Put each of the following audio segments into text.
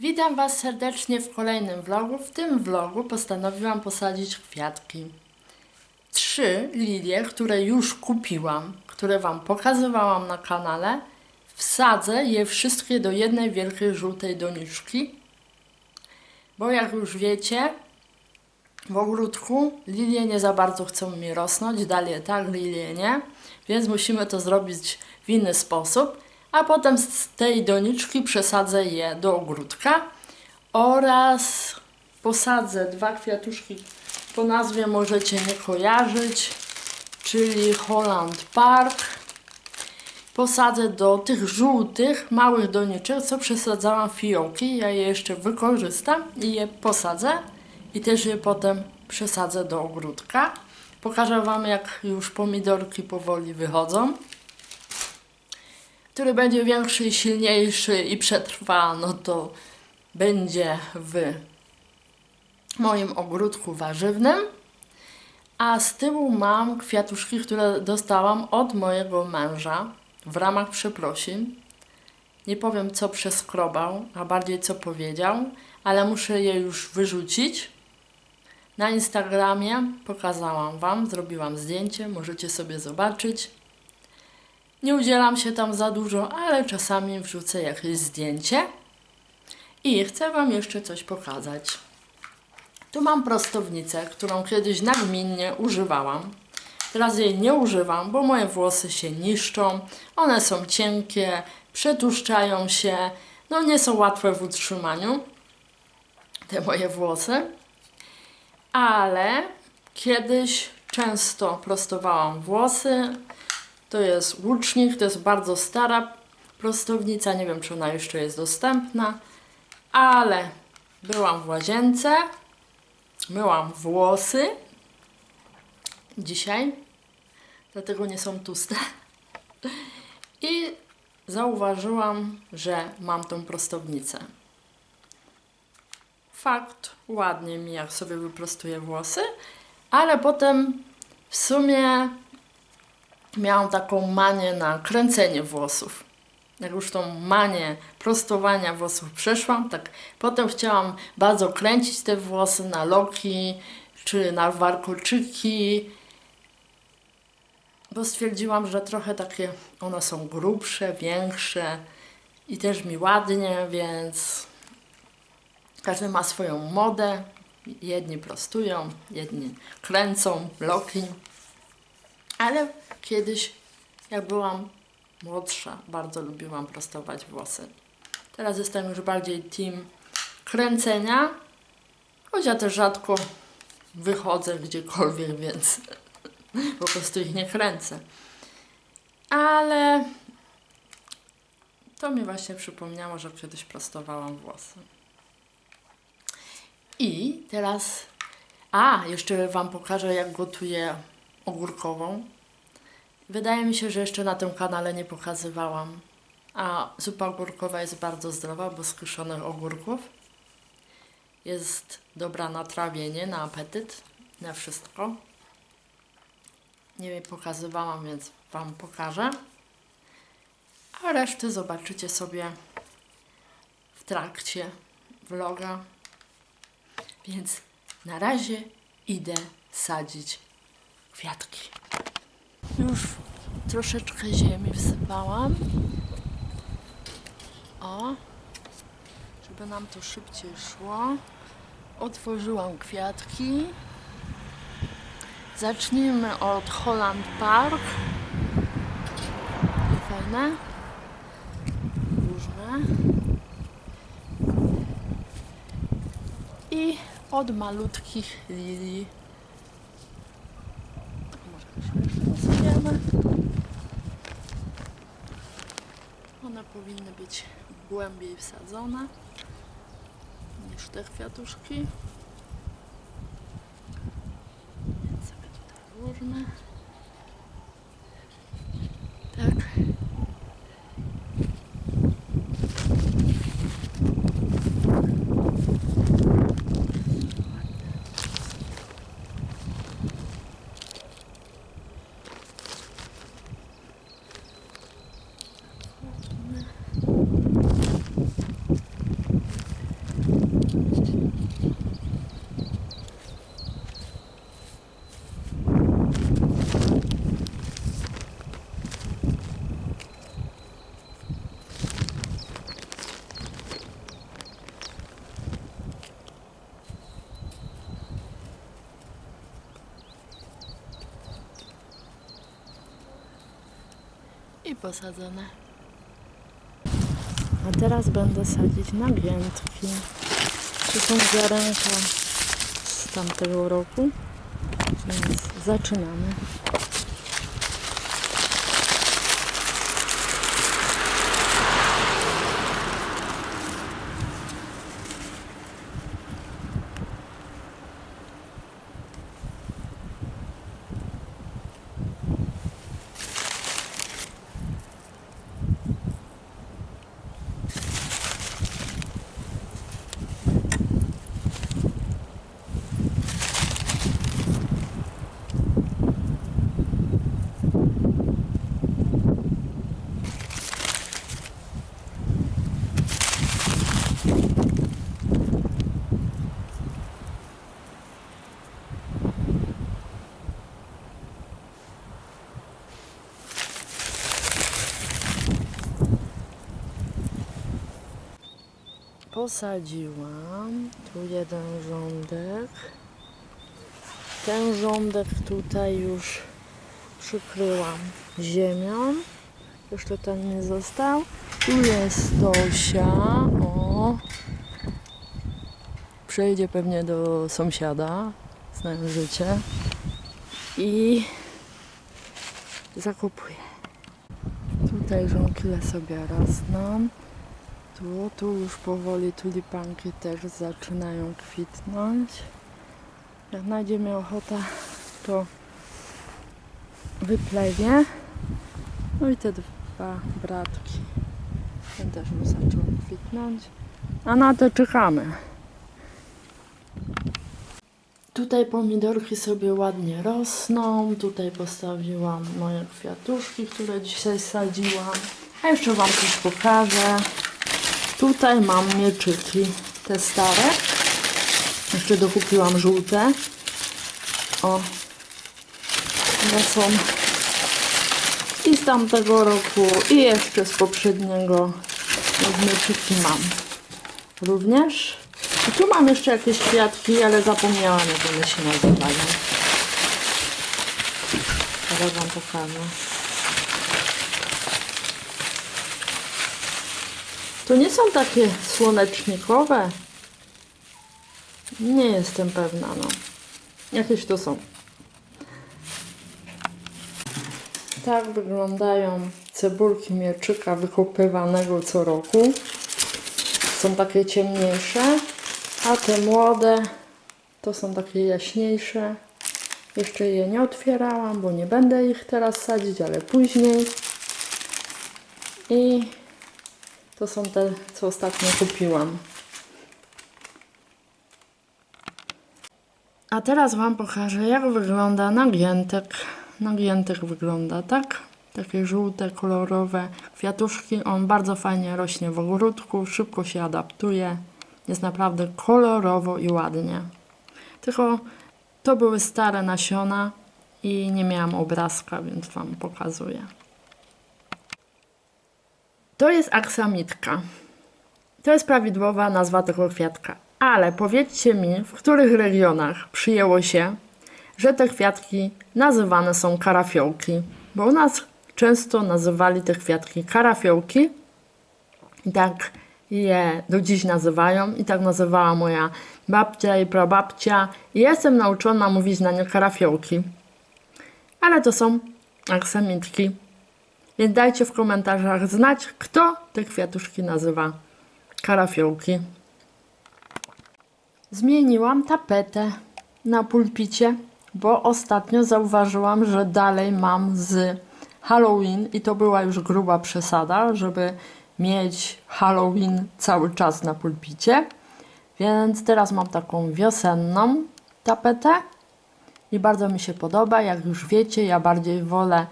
Witam Was serdecznie w kolejnym vlogu. W tym vlogu postanowiłam posadzić kwiatki. Trzy lilie, które już kupiłam, które Wam pokazywałam na kanale, wsadzę je wszystkie do jednej wielkiej żółtej doniczki. Bo jak już wiecie, w ogródku lilie nie za bardzo chcą mi rosnąć, dalej tak, lilie nie, więc musimy to zrobić w inny sposób, a potem z tej doniczki przesadzę je do ogródka oraz posadzę dwa kwiatuszki, po nazwie możecie nie kojarzyć, czyli Holland Park. Posadzę do tych żółtych, małych doniczek, co przesadzałam fiołki. Ja je jeszcze wykorzystam i je posadzę i też je potem przesadzę do ogródka. Pokażę Wam, jak już pomidorki powoli wychodzą. Który będzie większy silniejszy i przetrwa, no to będzie w moim ogródku warzywnym. A z tyłu mam kwiatuszki, które dostałam od mojego męża w ramach przeprosin. Nie powiem, co przeskrobał, a bardziej co powiedział, ale muszę je już wyrzucić. Na Instagramie pokazałam Wam, zrobiłam zdjęcie, możecie sobie zobaczyć. Nie udzielam się tam za dużo, ale czasami wrzucę jakieś zdjęcie. I chcę Wam jeszcze coś pokazać. Tu mam prostownicę, którą kiedyś nagminnie używałam. Teraz jej nie używam, bo moje włosy się niszczą. One są cienkie, przetłuszczają się. No nie są łatwe w utrzymaniu. Te moje włosy. Ale kiedyś często prostowałam włosy. To jest łucznik, to jest bardzo stara prostownica. Nie wiem, czy ona jeszcze jest dostępna. Ale byłam w łazience, myłam włosy dzisiaj, dlatego nie są tłuste. I zauważyłam, że mam tą prostownicę. Fakt, ładnie mi jak sobie wyprostuję włosy, ale potem w sumie miałam taką manię na kręcenie włosów. Jak już tą manię prostowania włosów przeszłam, tak potem chciałam bardzo kręcić te włosy na loki czy na warkoczyki, bo stwierdziłam, że trochę takie one są grubsze, większe i też mi ładnie, więc każdy ma swoją modę. Jedni prostują, jedni kręcą loki. Ale kiedyś, jak byłam młodsza, bardzo lubiłam prostować włosy. Teraz jestem już bardziej team kręcenia, choć ja też rzadko wychodzę gdziekolwiek, więc po prostu ich nie kręcę. Ale to mi właśnie przypomniało, że kiedyś prostowałam włosy. I teraz, a jeszcze Wam pokażę, jak gotuję ogórkową. Wydaje mi się, że jeszcze na tym kanale nie pokazywałam. A zupa ogórkowa jest bardzo zdrowa, bo z kiszonych ogórków. Jest dobra na trawienie, na apetyt, na wszystko. Nie wiem, pokazywałam, więc Wam pokażę. A resztę zobaczycie sobie w trakcie vloga. Więc na razie idę sadzić kwiatki. Już troszeczkę ziemi wsypałam. O, żeby nam to szybciej szło. Otworzyłam kwiatki. Zacznijmy od Holland Park. Fajne. Różne. I od malutkich lilii. Może się jeszcze rozwiemy. One powinny być głębiej wsadzone niż te kwiatuszki. Więc sobie tutaj. Posadzone. A teraz będę sadzić nagiętki. To są ziarenka z tamtego roku, więc zaczynamy. Posadziłam tu jeden rządek. Ten rządek tutaj już przykryłam ziemią. Jeszcze ten nie został. Tu jest Tosia. O. Przejdzie pewnie do sąsiada. Znają życie. I zakupuję. Tutaj żonkile sobie rosną. Tu, tu już powoli tulipanki też zaczynają kwitnąć. Jak znajdzie mi ochota, to wyplewię. No i te dwa bratki. Też już zaczął kwitnąć. A na to czekamy. Tutaj pomidorki sobie ładnie rosną. Tutaj postawiłam moje kwiatuszki, które dzisiaj sadziłam. A jeszcze Wam coś pokażę. Tutaj mam mieczyki, te stare. Jeszcze dokupiłam żółte. O, one są i z tamtego roku, i jeszcze z poprzedniego. Mieczyki mam również. I tu mam jeszcze jakieś kwiatki, ale zapomniałam jak one się nazywają. Teraz Wam pokażę. To nie są takie słonecznikowe. Nie jestem pewna, no. Jakieś to są. Tak wyglądają cebulki mieczyka wykopywanego co roku. Są takie ciemniejsze, a te młode to są takie jaśniejsze. Jeszcze je nie otwierałam, bo nie będę ich teraz sadzić, ale później. I to są te, co ostatnio kupiłam. A teraz Wam pokażę, jak wygląda nagiętek. Nagiętek wygląda tak. Takie żółte, kolorowe kwiatuszki. On bardzo fajnie rośnie w ogródku, szybko się adaptuje. Jest naprawdę kolorowo i ładnie. Tylko to były stare nasiona i nie miałam obrazka, więc Wam pokazuję. To jest aksamitka. To jest prawidłowa nazwa tego kwiatka. Ale powiedzcie mi, w których regionach przyjęło się, że te kwiatki nazywane są karafiołki. Bo u nas często nazywali te kwiatki karafiołki. I tak je do dziś nazywają. I tak nazywała moja babcia i prababcia. I jestem nauczona mówić na nie karafiołki. Ale to są aksamitki. Więc dajcie w komentarzach znać, kto te kwiatuszki nazywa karafiołki. Zmieniłam tapetę na pulpicie, bo ostatnio zauważyłam, że dalej mam z Halloween i to była już gruba przesada, żeby mieć Halloween cały czas na pulpicie. Więc teraz mam taką wiosenną tapetę i bardzo mi się podoba. Jak już wiecie, ja bardziej wolę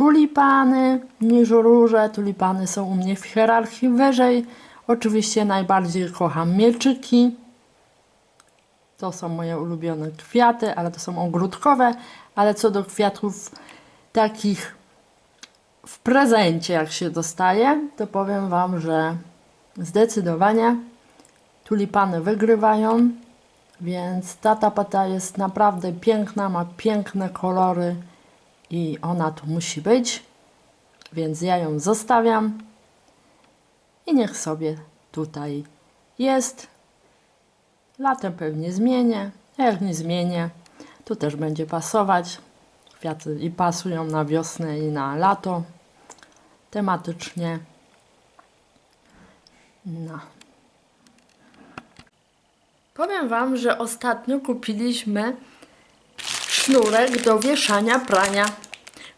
tulipany niż róże. Tulipany są u mnie w hierarchii wyżej. Oczywiście najbardziej kocham mieczyki. To są moje ulubione kwiaty, ale to są ogródkowe. Ale co do kwiatów takich w prezencie, jak się dostaje, to powiem Wam, że zdecydowanie tulipany wygrywają. Więc ta tapeta jest naprawdę piękna, ma piękne kolory i ona tu musi być. Więc ja ją zostawiam i niech sobie tutaj jest. Latem pewnie zmienię, jak nie zmienię, to też będzie pasować. Kwiaty i pasują na wiosnę i na lato tematycznie. No. Powiem Wam, że ostatnio kupiliśmy sznurek do wieszania prania.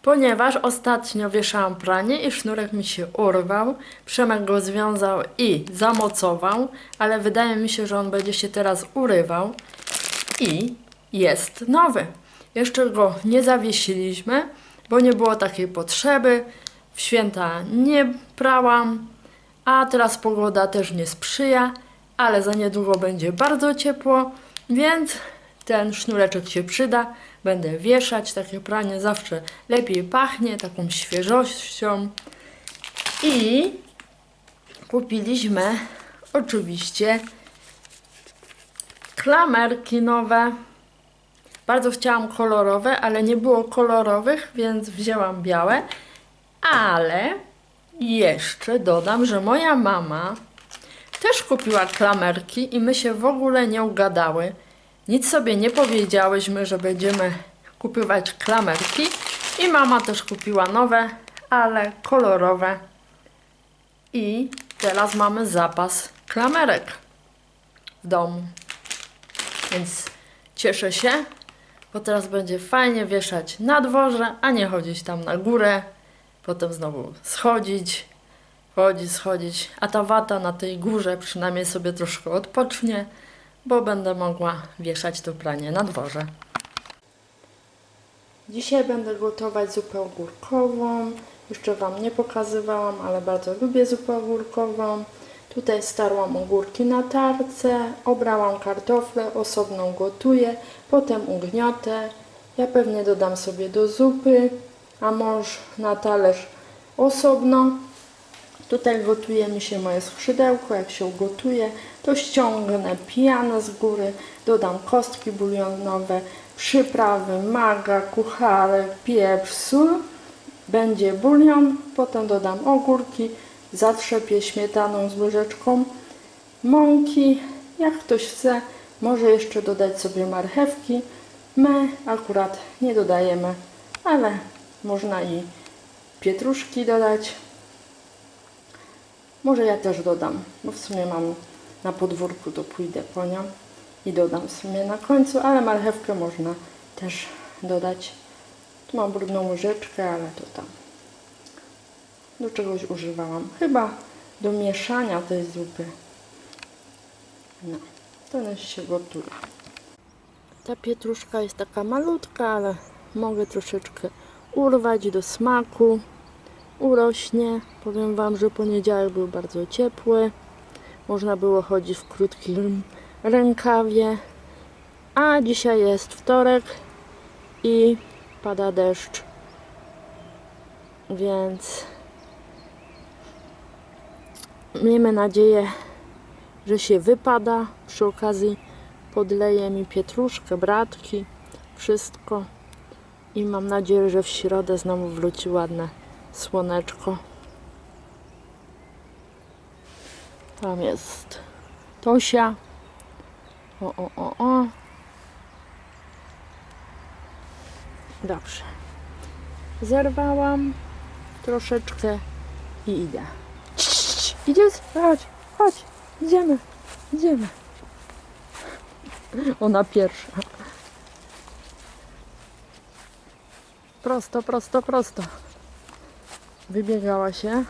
Ponieważ ostatnio wieszałam pranie i sznurek mi się urwał, Przemek go związał i zamocował, ale wydaje mi się, że on będzie się teraz urywał i jest nowy. Jeszcze go nie zawiesiliśmy, bo nie było takiej potrzeby. W święta nie prałam, a teraz pogoda też nie sprzyja, ale za niedługo będzie bardzo ciepło, więc ten sznureczek się przyda. Będę wieszać, takie pranie zawsze lepiej pachnie, taką świeżością. I kupiliśmy oczywiście klamerki nowe. Bardzo chciałam kolorowe, ale nie było kolorowych, więc wzięłam białe. Ale jeszcze dodam, że moja mama też kupiła klamerki i my się w ogóle nie ugadały. Nic sobie nie powiedziałyśmy, że będziemy kupować klamerki. I mama też kupiła nowe, ale kolorowe. I teraz mamy zapas klamerek w domu. Więc cieszę się, bo teraz będzie fajnie wieszać na dworze, a nie chodzić tam na górę, potem znowu schodzić, chodzić, schodzić, a ta wata na tej górze przynajmniej sobie troszkę odpocznie, bo będę mogła wieszać to pranie na dworze. Dzisiaj będę gotować zupę ogórkową. Jeszcze Wam nie pokazywałam, ale bardzo lubię zupę ogórkową. Tutaj starłam ogórki na tarce, obrałam kartofle, osobno gotuję, potem ugniotę. Ja pewnie dodam sobie do zupy, a mąż na talerz osobno. Tutaj gotuje mi się moje skrzydełko. Jak się ugotuje, to ściągnę pianę z góry, dodam kostki bulionowe, przyprawy, maga, kucharek, pieprz, sól. Będzie bulion, potem dodam ogórki, zatrzepię śmietaną z łyżeczką mąki. Jak ktoś chce, może jeszcze dodać sobie marchewki. My akurat nie dodajemy, ale można i pietruszki dodać. Może ja też dodam, bo w sumie mam na podwórku, to pójdę po nią i dodam w sumie na końcu, ale marchewkę można też dodać. Tu mam brudną łyżeczkę, ale to tam do czegoś używałam. Chyba do mieszania tej zupy. No, to już się gotuje. Ta pietruszka jest taka malutka, ale mogę troszeczkę urwać do smaku. Urośnie. Powiem Wam, że poniedziałek był bardzo ciepły. Można było chodzić w krótkim rękawie. A dzisiaj jest wtorek i pada deszcz. Więc miejmy nadzieję, że się wypada. Przy okazji podleję mi pietruszkę, bratki, wszystko. I mam nadzieję, że w środę znowu wróci ładne słoneczko. Tam jest Tosia. O, o, o, o. Dobrze. Zerwałam troszeczkę i idę. Idziesz? Chodź, chodź. Idziemy, idziemy. Ona pierwsza. Prosto, prosto, prosto. Wybiegała się,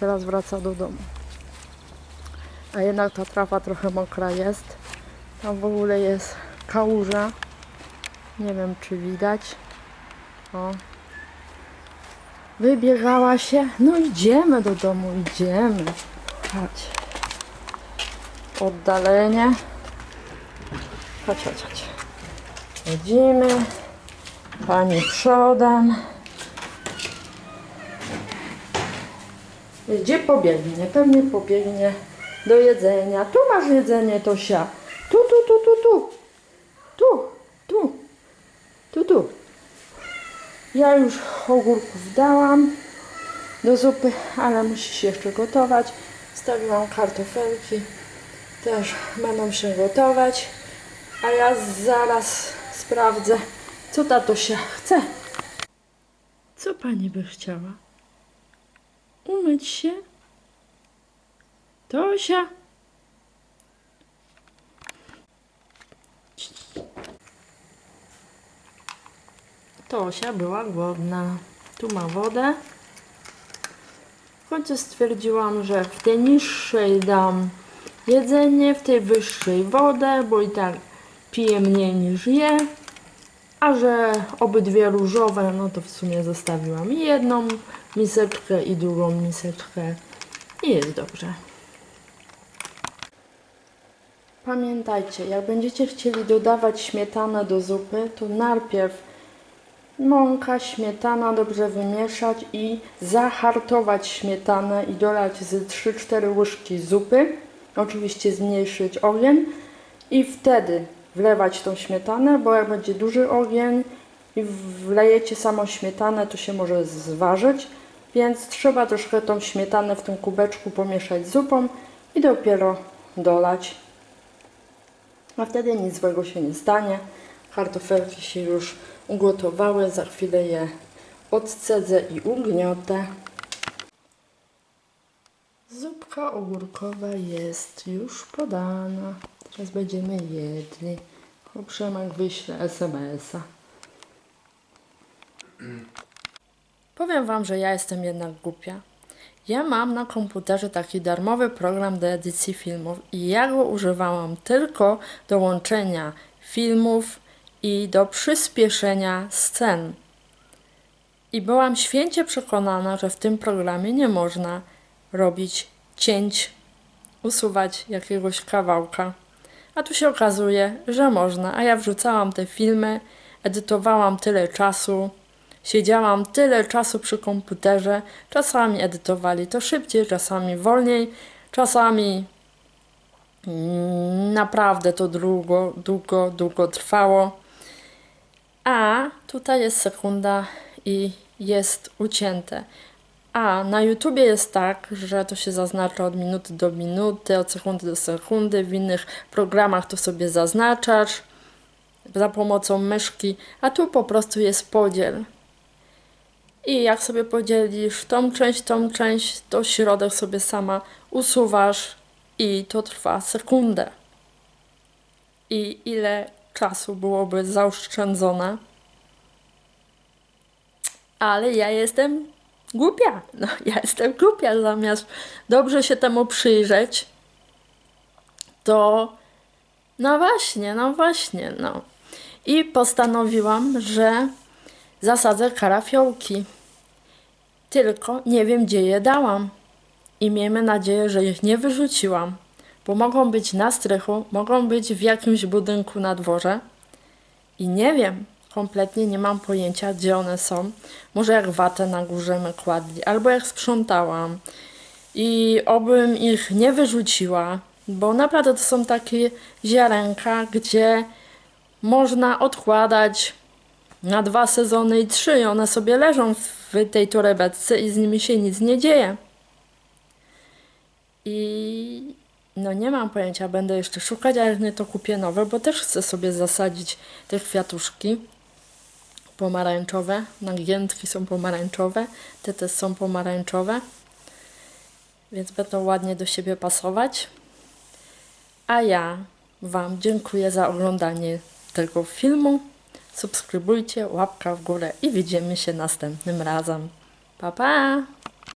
teraz wraca do domu. A jednak ta trawa trochę mokra jest. Tam w ogóle jest kałuża. Nie wiem, czy widać. O. Wybiegała się. No idziemy do domu, idziemy. Chodź. Oddalenie. Chodź, chodź, chodź. Chodzimy. Pani przodem. Gdzie pobiegnie? Pewnie pobiegnie do jedzenia. Tu masz jedzenie, Tosia. Tu, tu, tu, tu, tu. Tu, tu. Tu, tu. Ja już ogórków dałam. do zupy, ale musi się jeszcze gotować. Stawiłam kartofelki, też będą się gotować, a ja zaraz sprawdzę, co tato się chce. Co pani by chciała? Umyć się? Tosia? Tosia była głodna. Tu ma wodę. W końcu stwierdziłam, że w tej niższej dam jedzenie, w tej wyższej wodę, bo i tak pije mniej niż je. A że obydwie różowe, no to w sumie zostawiłam jedną miseczkę i drugą miseczkę. I jest dobrze. Pamiętajcie, jak będziecie chcieli dodawać śmietanę do zupy, to najpierw mąka, śmietana dobrze wymieszać i zahartować śmietanę i dolać z 3-4 łyżki zupy. Oczywiście zmniejszyć ogień i wtedy wlewać tą śmietanę, bo jak będzie duży ogień i wlejecie samą śmietanę, to się może zważyć, więc trzeba troszkę tą śmietanę w tym kubeczku pomieszać z zupą i dopiero dolać. A wtedy nic złego się nie stanie. Kartofelki się już ugotowały, za chwilę je odcedzę i ugniotę. Zupka ogórkowa jest już podana. Teraz będziemy jedli. O, Przemek wyśle SMS-a. Powiem Wam, że ja jestem jednak głupia. Ja mam na komputerze taki darmowy program do edycji filmów i ja go używałam tylko do łączenia filmów i do przyspieszenia scen. I byłam święcie przekonana, że w tym programie nie można robić cięć, usuwać jakiegoś kawałka. A tu się okazuje, że można, a ja wrzucałam te filmy, edytowałam tyle czasu, siedziałam tyle czasu przy komputerze. Czasami edytowali to szybciej, czasami wolniej, czasami mm, naprawdę to długo, długo, długo trwało. A tutaj jest sekunda i jest ucięte. A na YouTubie jest tak, że to się zaznacza od minuty do minuty, od sekundy do sekundy. W innych programach to sobie zaznaczasz za pomocą myszki, a tu po prostu jest podziel. I jak sobie podzielisz tą część, tą część, to środek sobie sama usuwasz i to trwa sekundę. I ile czasu byłoby zaoszczędzone? Ale ja jestem głupia. No, ja jestem głupia. Zamiast dobrze się temu przyjrzeć, to no właśnie, no właśnie, no. I postanowiłam, że zasadzę karafiołki. Tylko nie wiem, gdzie je dałam. I miejmy nadzieję, że ich nie wyrzuciłam, bo mogą być na strychu, mogą być w jakimś budynku na dworze. I nie wiem, kompletnie nie mam pojęcia, gdzie one są. Może jak watę na górze my kładli, albo jak sprzątałam. I obym ich nie wyrzuciła, bo naprawdę to są takie ziarenka, gdzie można odkładać na dwa sezony i trzy. I one sobie leżą w tej torebeczce i z nimi się nic nie dzieje. I no nie mam pojęcia, będę jeszcze szukać, ale jak nie to kupię nowe, bo też chcę sobie zasadzić te kwiatuszki pomarańczowe. Nagiętki są pomarańczowe, te też są pomarańczowe. Więc będą ładnie do siebie pasować. A ja Wam dziękuję za oglądanie tego filmu. Subskrybujcie, łapka w górę i widzimy się następnym razem. Pa pa!